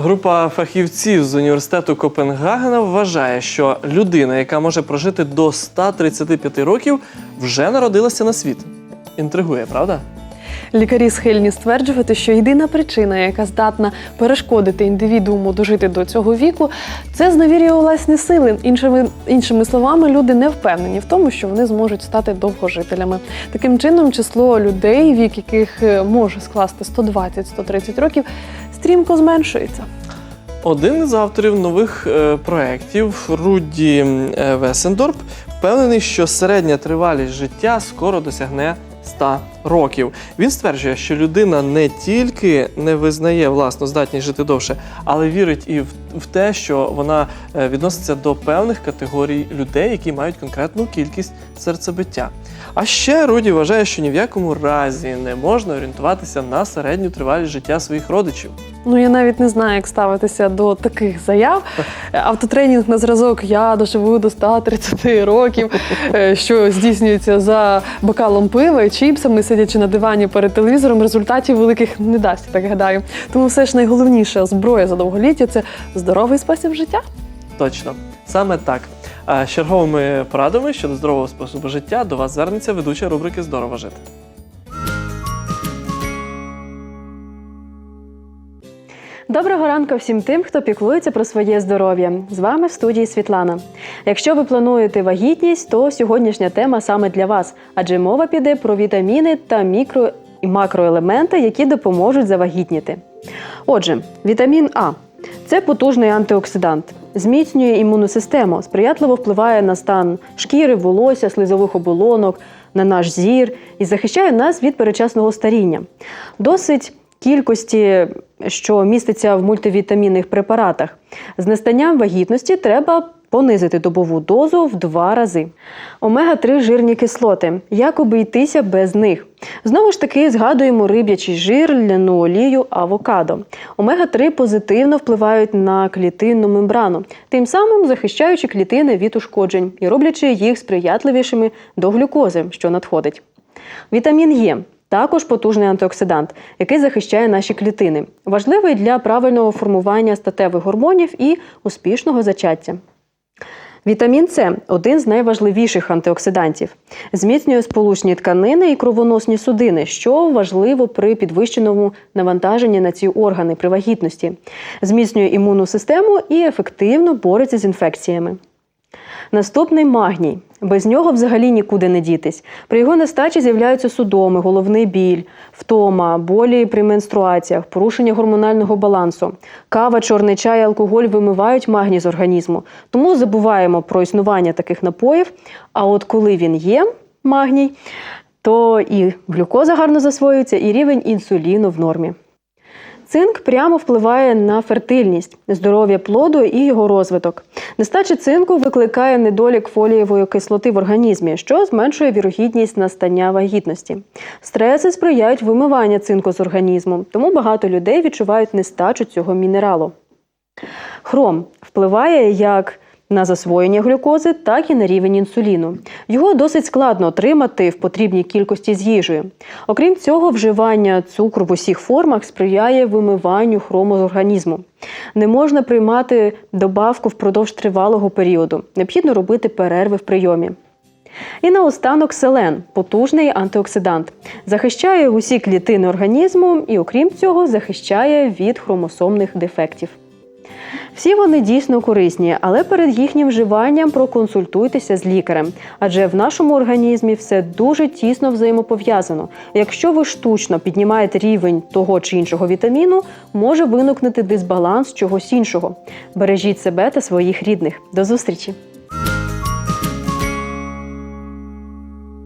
Група фахівців з університету Копенгагена вважає, що людина, яка може прожити до 135 років, вже народилася на світ. Інтригує, правда? Лікарі схильні стверджувати, що єдина причина, яка здатна перешкодити індивідууму дожити до цього віку, це зневірює власні сили. Іншими, іншими словами, люди не впевнені в тому, що вони зможуть стати довгожителями. Таким чином, число людей, вік яких е, може скласти 120-130 років, стрімко зменшується. Один із авторів нових е, проєктів Руді е, Весендорп впевнений, що середня тривалість життя скоро досягне 100 років. Він стверджує, що людина не тільки не визнає власну здатність жити довше, але вірить і в, в те, що вона е, відноситься до певних категорій людей, які мають конкретну кількість серцебиття. А ще Руді вважає, що ні в якому разі не можна орієнтуватися на середню тривалість життя своїх родичів. Ну я навіть не знаю, як ставитися до таких заяв. Автотренінг на зразок я доживу до 130 років, е, що здійснюється за бокалом пива чіпсами, сидячи на дивані перед телевізором, результатів великих не дасть, так гадаю. Тому все ж найголовніша зброя за довголіття це здоровий спосіб життя. Точно, саме так. З черговими порадами щодо здорового способу життя до вас звернеться ведуча рубрики Здорово жити. Доброго ранку всім тим, хто піклується про своє здоров'я. З вами в студії Світлана. Якщо ви плануєте вагітність, то сьогоднішня тема саме для вас, адже мова піде про вітаміни та мікро і макроелементи, які допоможуть завагітніти. Отже, вітамін А це потужний антиоксидант, зміцнює імунну систему, сприятливо впливає на стан шкіри, волосся, слизових оболонок, на наш зір і захищає нас від перечасного старіння. Досить кількості, що міститься в мультивітамінних препаратах. З настанням вагітності треба понизити добову дозу в два рази. Омега-3 жирні кислоти. Як обійтися без них? Знову ж таки, згадуємо риб'ячий жир, ляну олію, авокадо. Омега-3 позитивно впливають на клітинну мембрану, тим самим захищаючи клітини від ушкоджень і роблячи їх сприятливішими до глюкози, що надходить. Вітамін Е також потужний антиоксидант, який захищає наші клітини, важливий для правильного формування статевих гормонів і успішного зачаття. Вітамін С один з найважливіших антиоксидантів. Зміцнює сполучні тканини і кровоносні судини, що важливо при підвищеному навантаженні на ці органи при вагітності. Зміцнює імунну систему і ефективно бореться з інфекціями. Наступний магній. Без нього взагалі нікуди не дітись. При його нестачі з'являються судоми, головний біль, втома, болі при менструаціях, порушення гормонального балансу. Кава, чорний чай, алкоголь вимивають магній з організму. Тому забуваємо про існування таких напоїв. А от коли він є, магній, то і глюкоза гарно засвоюється, і рівень інсуліну в нормі. Цинк прямо впливає на фертильність, здоров'я плоду і його розвиток. Нестача цинку викликає недолік фолієвої кислоти в організмі, що зменшує вірогідність настання вагітності. Стреси сприяють вимиванню цинку з організму, тому багато людей відчувають нестачу цього мінералу. Хром впливає як на засвоєння глюкози, так і на рівень інсуліну. Його досить складно отримати в потрібній кількості з їжею. Окрім цього, вживання цукру в усіх формах сприяє вимиванню хрому з організму. Не можна приймати добавку впродовж тривалого періоду. Необхідно робити перерви в прийомі. І наостанок селен потужний антиоксидант. Захищає усі клітини організму і, окрім цього, захищає від хромосомних дефектів. Всі вони дійсно корисні, але перед їхнім вживанням проконсультуйтеся з лікарем, адже в нашому організмі все дуже тісно взаємопов'язано. Якщо ви штучно піднімаєте рівень того чи іншого вітаміну, може виникнути дисбаланс чогось іншого. Бережіть себе та своїх рідних. До зустрічі!